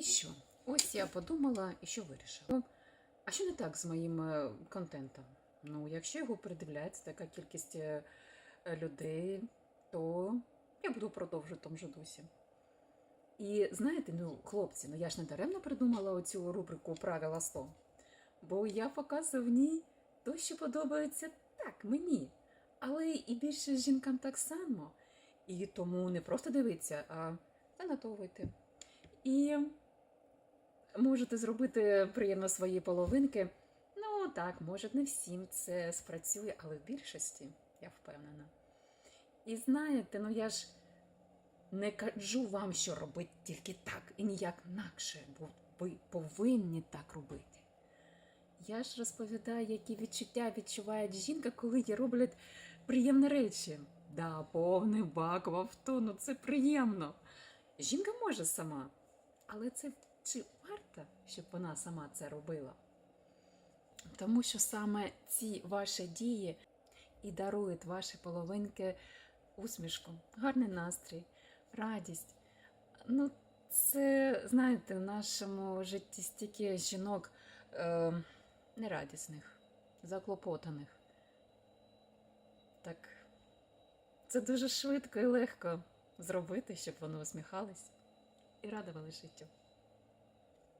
І що? Ось я подумала і що вирішила. А що не так з моїм е, контентом? Ну, якщо його придивляється така кількість е, людей, то я буду продовжувати тому же дусі. І знаєте, ну, хлопці, ну я ж не даремно придумала оцю рубрику Правила 100. Бо я показую в ній то, що подобається так, мені. Але і більше жінкам так само. І тому не просто дивіться, а занотовуйте. І можете зробити приємно свої половинки. Ну так, може, не всім це спрацює, але в більшості, я впевнена. І знаєте, ну я ж не кажу вам, що робити тільки так і ніяк інакше, бо ви повинні так робити. Я ж розповідаю, які відчуття відчуває жінка, коли їй роблять приємні речі. Да, повний бак в авто, ну це приємно. Жінка може сама, але це чи варто, щоб вона сама це робила? Тому що саме ці ваші дії і дарують ваші половинки усмішку, гарний настрій, радість. Ну, це, знаєте, в нашому житті стільки жінок е, нерадісних, заклопотаних. Так, це дуже швидко і легко зробити, щоб вони усміхались і радували життю.